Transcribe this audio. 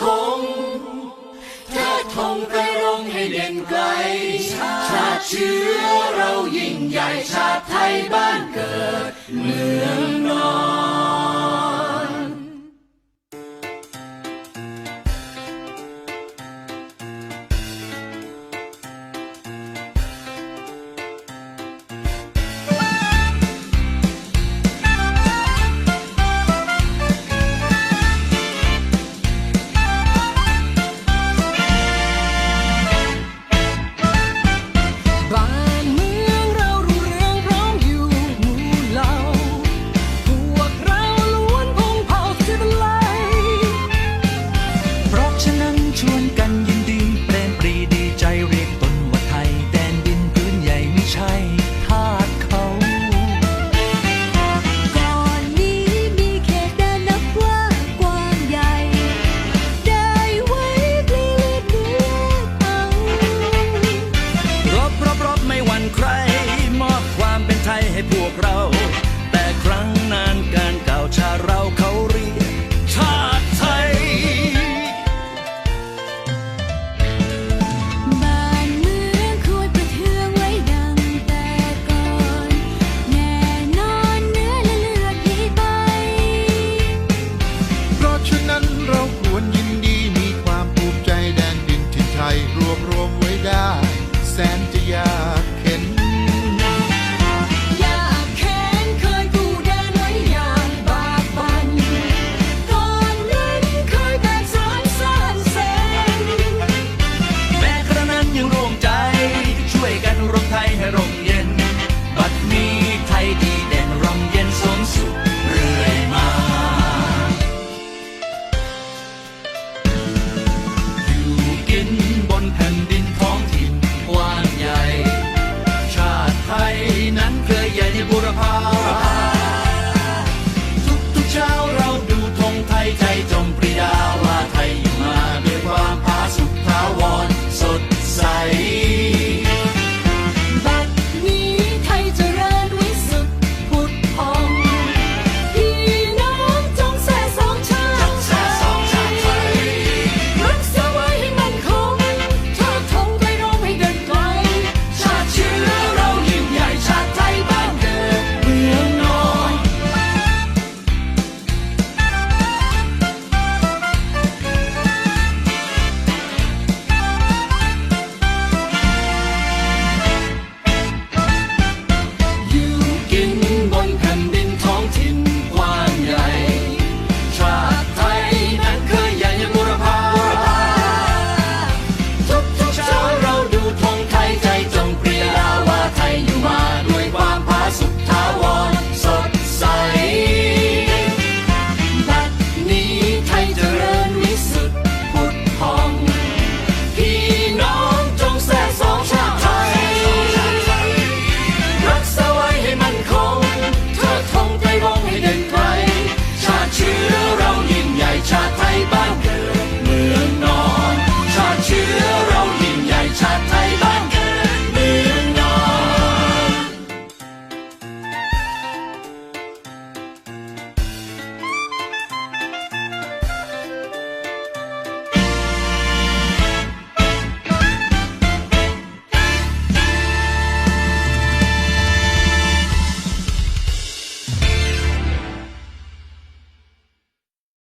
คงเธอทงกระรงให้เด่นไกล ชาติเชื้อเรายิ่งใหญ่ชาติไทยบ้านเกิดเมืองนอน 是根。way down Santiago.